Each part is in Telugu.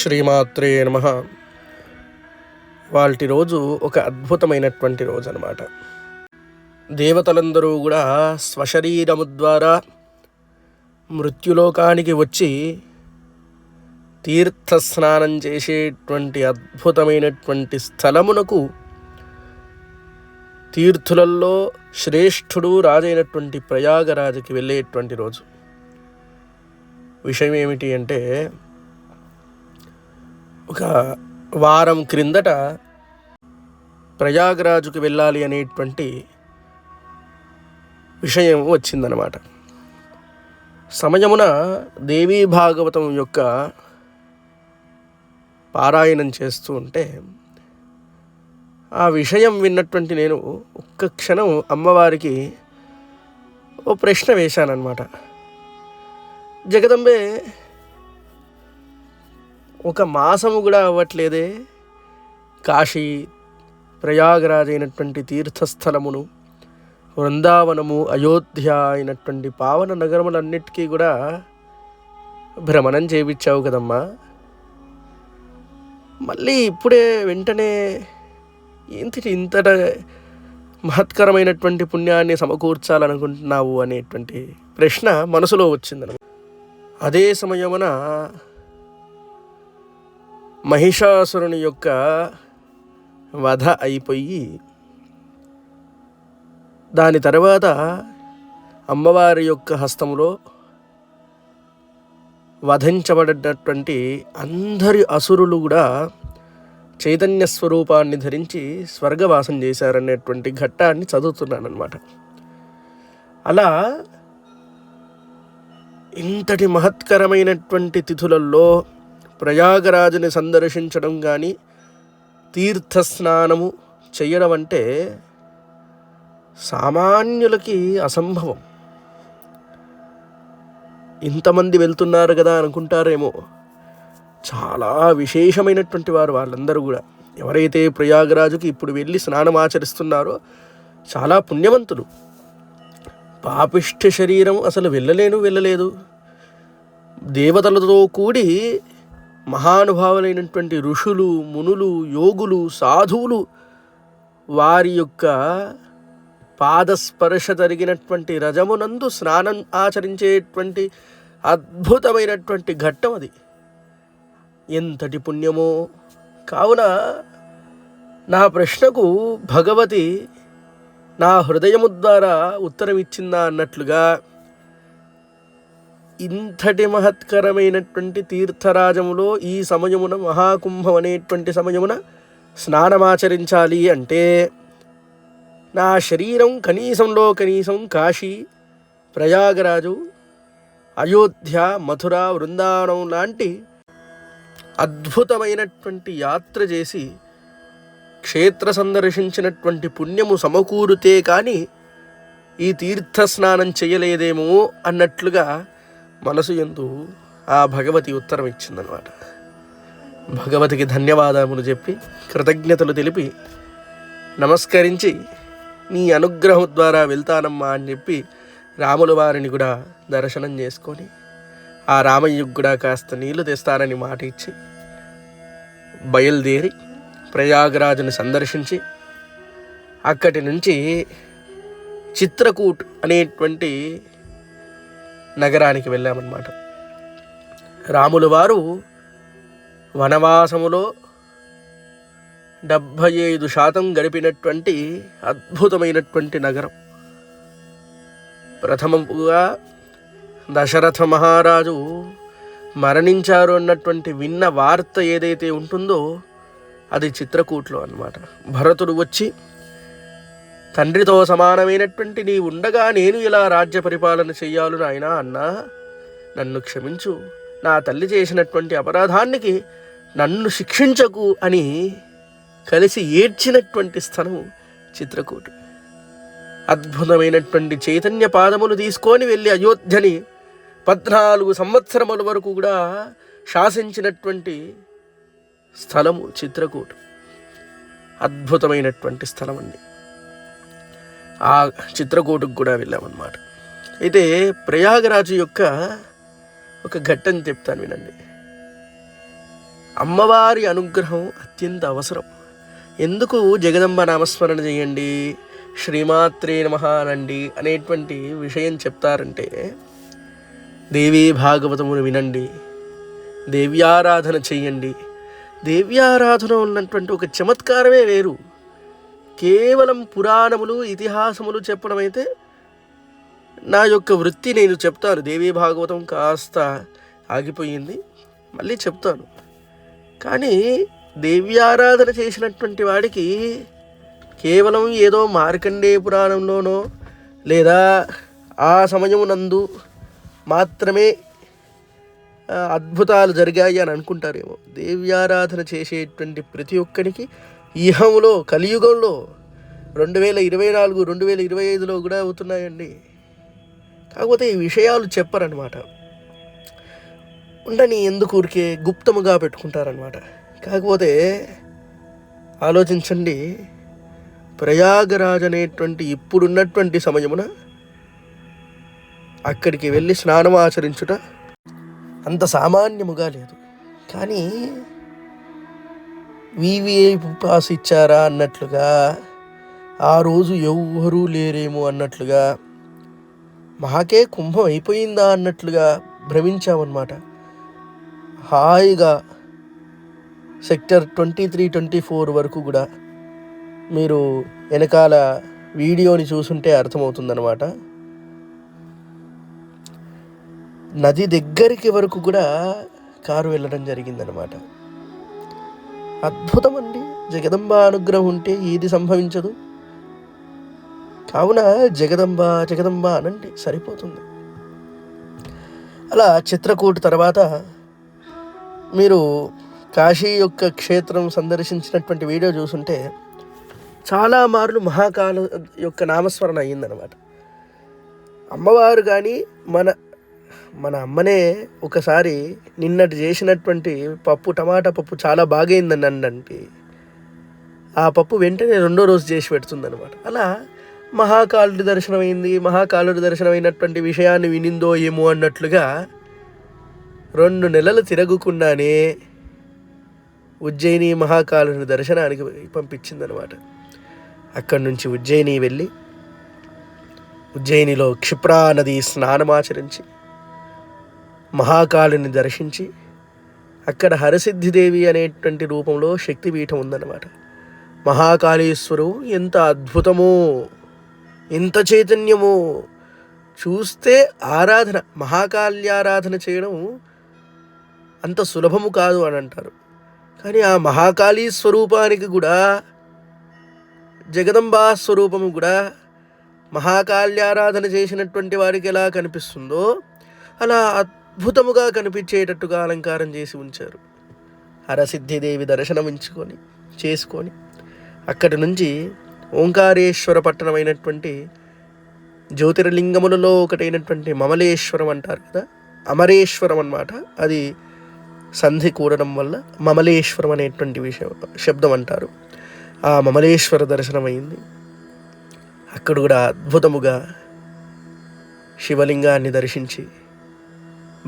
శ్రీమాత్రే నమ. వాళ్ళ రోజు ఒక అద్భుతమైనటువంటి రోజు అనమాట దేవతలందరూ కూడా స్వశరీరము ద్వారా మృత్యులోకానికి వచ్చి తీర్థ స్నానం చేసేటువంటి అద్భుతమైనటువంటి స్థలమునకు తీర్థులలో శ్రేష్ఠుడు రాజైనటువంటి ప్రయాగరాజుకి వెళ్ళేటువంటి రోజు. విషయం ఏమిటి అంటే ఒక వారం క్రిందట ప్రయాగరాజుకు వెళ్ళాలి అనేటువంటి విషయం వచ్చిందనమాట సమయమున దేవీ భాగవతం యొక్క పారాయణం చేస్తూ ఉంటే ఆ విషయం విన్నటువంటి నేను ఒక్క క్షణం అమ్మవారికి ఓ ప్రశ్న వేశానన్నమాట. జగదంబే ఒక మాసము కూడా అవ్వట్లేదే. కాశీ ప్రయాగరాజ్ అయినటువంటి తీర్థస్థలమును వృందావనము అయోధ్య అయినటువంటి పావన నగరములన్నిటికీ కూడా భ్రమణం చేయించావు కదమ్మా. మళ్ళీ ఇప్పుడే వెంటనే ఏంటి ఇంతట మహత్కరమైనటువంటి పుణ్యాన్ని సమకూర్చాలనుకుంటున్నావు అనేటువంటి ప్రశ్న మనసులో వచ్చిందనమాట. అదే సమయమున మహిషాసురుని యొక్క వధ అయిపోయి దాని తర్వాత అమ్మవారి యొక్క హస్తములో వధించబడినటువంటి అందరి అసురులు కూడా చైతన్య స్వరూపాన్ని ధరించి స్వర్గవాసం చేశారనేటువంటి ఘట్టాన్ని చదువుతున్నానమాట అలా ఇంతటి మహత్కరమైనటువంటి తిథులలో ప్రయాగరాజుని సందర్శించడం కానీ తీర్థస్నానము చేయడం అంటే సామాన్యులకి అసంభవం. ఇంతమంది వెళ్తున్నారు కదా అనుకుంటారేమో. చాలా విశేషమైనటువంటి వారు వాళ్ళందరూ కూడా. ఎవరైతే ప్రయాగరాజుకి ఇప్పుడు వెళ్ళి స్నానం ఆచరిస్తున్నారో చాలా పుణ్యవంతులు. పాపిష్ట శరీరం అసలు వెళ్ళలేను వెళ్ళలేదు. దేవతలతో కూడి మహానుభావులైనటువంటి ఋషులు మునులు యోగులు సాధువులు వారి యొక్క పాదస్పర్శ జరిగినటువంటి రజమునందు స్నానం ఆచరించేటువంటి అద్భుతమైనటువంటి ఘట్టం అది. ఎంతటి పుణ్యమో. కావున నా ప్రశ్నకు భగవతి నా హృదయము ద్వారా ఉత్తరం ఇచ్చిందా అన్నట్లుగా ఇంతటి మహత్కరమైనటువంటి తీర్థరాజములో ఈ సమయమున మహాకుంభం అనేటువంటి సమయమున స్నానమాచరించాలి అంటే నా శరీరం కనీసంలో కనీసం కాశీ ప్రయాగరాజు అయోధ్య మథుర వృందావనం లాంటి అద్భుతమైనటువంటి యాత్ర చేసి క్షేత్ర సందర్శించినటువంటి పుణ్యము సమకూరుతే కానీ ఈ తీర్థ స్నానం చేయలేదేమో అన్నట్లుగా మనసు ఎందు ఆ భగవతి ఉత్తరం ఇచ్చిందనమాట భగవతికి ధన్యవాదములు చెప్పి కృతజ్ఞతలు తెలిపి నమస్కరించి నీ అనుగ్రహం ద్వారా వెళ్తానమ్మా అని చెప్పి రాముల వారిని కూడా దర్శనం చేసుకొని ఆ రామయ్యకు కూడా కాస్త నీళ్ళు తెస్తానని మాట ఇచ్చి బయలుదేరి ప్రయాగరాజుని సందర్శించి అక్కడి నుంచి చిత్రకూట్ అనేటువంటి నగరానికి వెళ్ళామన్నమాట. రాములు వారు వనవాసములో డెబ్భై ఐదు శాతం గడిపినటువంటి అద్భుతమైనటువంటి నగరం. ప్రథమముగా దశరథ మహారాజు మరణించారు అన్నటువంటి విన్న వార్త ఏదైతే ఉంటుందో అది చిత్రకూట్లో అన్నమాట. భరతుడు వచ్చి తండ్రితో సమానమైనటువంటి నీ ఉండగా నేను ఇలా రాజ్య పరిపాలన చెయ్యాలు నాయనా అన్నా. నన్ను క్షమించు. నా తల్లి చేసినటువంటి అపరాధానికి నన్ను శిక్షించకు అని కలిసి ఏడ్చినటువంటి స్థలము చిత్రకూటు. అద్భుతమైనటువంటి చైతన్య పాదములు తీసుకొని వెళ్ళి అయోధ్యని పద్నాలుగు సంవత్సరముల వరకు కూడా శాసించినటువంటి స్థలము చిత్రకూటు. అద్భుతమైనటువంటి స్థలం అండి ఆ చిత్రకూటుకు కూడా వెళ్ళామన్నమాట. అయితే ప్రయాగరాజు యొక్క ఒక ఘట్టం చెప్తాను వినండి. అమ్మవారి అనుగ్రహం అత్యంత అవసరం. ఎందుకు జగదంబ నామస్మరణ చేయండి శ్రీమాత్రే నమ అనండి అనేటువంటి విషయం చెప్తారంటే దేవీ భాగవతమును వినండి దేవ్యారాధన చెయ్యండి దేవ్యారాధన ఉన్నటువంటి ఒక చమత్కారమే వేరు. కేవలం పురాణములు ఇతిహాసములు చెప్పడం అయితే నా యొక్క వృత్తి నేను చెప్తాను. దేవీ భాగవతం కాస్త ఆగిపోయింది. మళ్ళీ చెప్తాను. కానీ దేవ్యారాధన చేసినటువంటి వాడికి కేవలం ఏదో మార్కండేయ పురాణంలోనో లేదా ఆ సమయమునందు మాత్రమే అద్భుతాలు జరిగాయి అని అనుకుంటారేమో. దేవ్యారాధన చేసేటువంటి ప్రతి ఒక్కరికి ఇహంలో కలియుగంలో రెండు వేల ఇరవై నాలుగు రెండు వేల ఇరవై ఐదులో కూడా అవుతున్నాయండి. కాకపోతే ఈ విషయాలు చెప్పరనమాట ఉండని ఎందుకు ఊరికే గుప్తముగా పెట్టుకుంటారనమాట కాకపోతే ఆలోచించండి ప్రయాగరాజ్ అనేటువంటి ఇప్పుడున్నటువంటి సమయమున అక్కడికి వెళ్ళి స్నానం ఆచరించుట అంత సామాన్యముగా లేదు. కానీ వివిఐపి పాస్ ఇచ్చారా అన్నట్లుగా ఆ రోజు ఎవ్వరూ లేరేమో అన్నట్లుగా మాకే కుంభం అయిపోయిందా అన్నట్లుగా భ్రమించామన్నమాట. హాయిగా sector twenty three twenty four వరకు కూడా మీరు వెనకాల వీడియోని చూసుంటే అర్థమవుతుందన్నమాట. నది దగ్గరికి వరకు కూడా కారు వెళ్ళడం జరిగిందనమాట అద్భుతం అండి జగదంబ అనుగ్రహం ఉంటే ఏది సంభవించదు. కావున జగదంబ జగదంబ అనండి సరిపోతుంది. అలా చిత్రకూట్ తర్వాత మీరు కాశీ యొక్క క్షేత్రం సందర్శించినటువంటి వీడియో చూసుంటే చాలా మార్లు మహాకాల యొక్క నామస్మరణ అయ్యిందనమాట అమ్మవారు కానీ మన మన అమ్మనే ఒకసారి నిన్నటి చేసినటువంటి పప్పు టమాటా పప్పు చాలా బాగైందని అన్నంటే ఆ పప్పు వెంటనే రెండో రోజు చేసి పెడుతుందనమాట అలా మహాకాలుడి దర్శనమైంది మహాకాలుడి దర్శనమైనటువంటి విషయాన్ని వినిందో ఏమో అన్నట్లుగా రెండు నెలలు తిరగకుండానే ఉజ్జయిని మహాకాలుని దర్శనానికి పంపించిందనమాట అక్కడి నుంచి ఉజ్జయిని వెళ్ళి ఉజ్జయినిలో క్షిప్రా నది స్నానమాచరించి మహాకాళుని దర్శించి అక్కడ హరసిద్ధిదేవి అనేటువంటి రూపంలో శక్తిపీఠం ఉందన్నమాట. మహాకాళేశ్వరువు ఎంత అద్భుతమో ఎంత చైతన్యమో. చూస్తే ఆరాధన మహాకాళ్యారాధన చేయడం అంత సులభము కాదు అని అంటారు. కానీ ఆ మహాకాళీ స్వరూపానికి కూడా జగదంబా స్వరూపము కూడా మహాకాళ్యారాధన చేసినటువంటి వారికి ఎలా కనిపిస్తుందో అలా అద్భుతముగా కనిపించేటట్టుగా అలంకారం చేసి ఉంచారు. హరసిద్ధిదేవి దర్శనమించుకొని చేసుకొని అక్కడి నుంచి ఓంకారేశ్వర పట్టణమైనటువంటి జ్యోతిర్లింగములలో ఒకటైనటువంటి మమలేశ్వరం అంటారు కదా అమరేశ్వరం అన్నమాట అది సంధి కూడడం వల్ల మమలేశ్వరం అనేటువంటి విషయం శబ్దం అంటారు. ఆ మమలేశ్వర దర్శనం అయింది అక్కడ కూడా అద్భుతముగా శివలింగాన్ని దర్శించి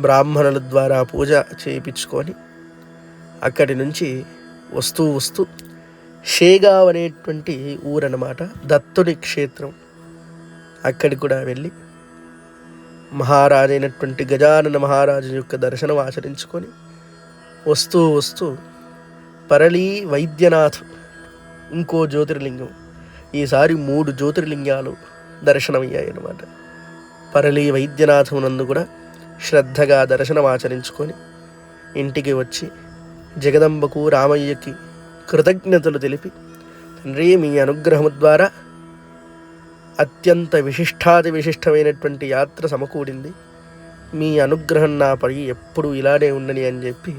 బ్రాహ్మణుల ద్వారా పూజ చేయించుకొని అక్కడి నుంచి వస్తూ వస్తూ షేగావ్ అనేటువంటి ఊరన్నమాట దత్తుని క్షేత్రం. అక్కడికి కూడా వెళ్ళి మహారాజైనటువంటి గజానన మహారాజు యొక్క దర్శనం ఆచరించుకొని వస్తూ వస్తూ పరళీ వైద్యనాథ్ ఇంకో జ్యోతిర్లింగం ఈసారి మూడు జ్యోతిర్లింగాలు దర్శనమయ్యాయి అన్నమాట పరళీ వైద్యనాథమునందు కూడా శ్రద్ధగా దర్శనమాచరించుకొని ఇంటికి వచ్చి జగదంబకు రామయ్యకి కృతజ్ఞతలు తెలిపి తండ్రి మీ అనుగ్రహము ద్వారా అత్యంత విశిష్టాది విశిష్టమైనటువంటి యాత్ర సమకూడింది. మీ అనుగ్రహం నాపై ఎప్పుడూ ఇలానే ఉండని అని చెప్పి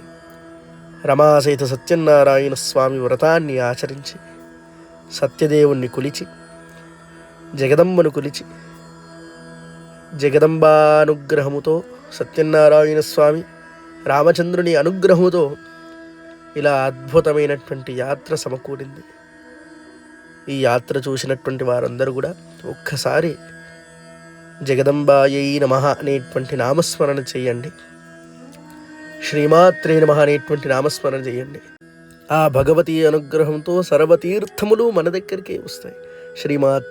రమాసహిత సత్యనారాయణ స్వామి వ్రతాన్ని ఆచరించి సత్యదేవుణ్ణి కొలిచి జగదంబను కొలిచి జగదంబానుగ్రహముతో సత్యనారాయణ స్వామి రామచంద్రుని అనుగ్రహముతో ఇలా అద్భుతమైనటువంటి యాత్ర సమకూరింది. ఈ యాత్ర చూసినటువంటి వారందరూ కూడా ఒక్కసారి జగదంబాయై నమ అనేటువంటి నామస్మరణ చేయండి. శ్రీమాత్రే నమ అనేటువంటి నామస్మరణ చేయండి. ఆ భగవతి అనుగ్రహంతో సర్వతీర్థములు మన దగ్గరికే వస్తాయి. శ్రీమాత్రి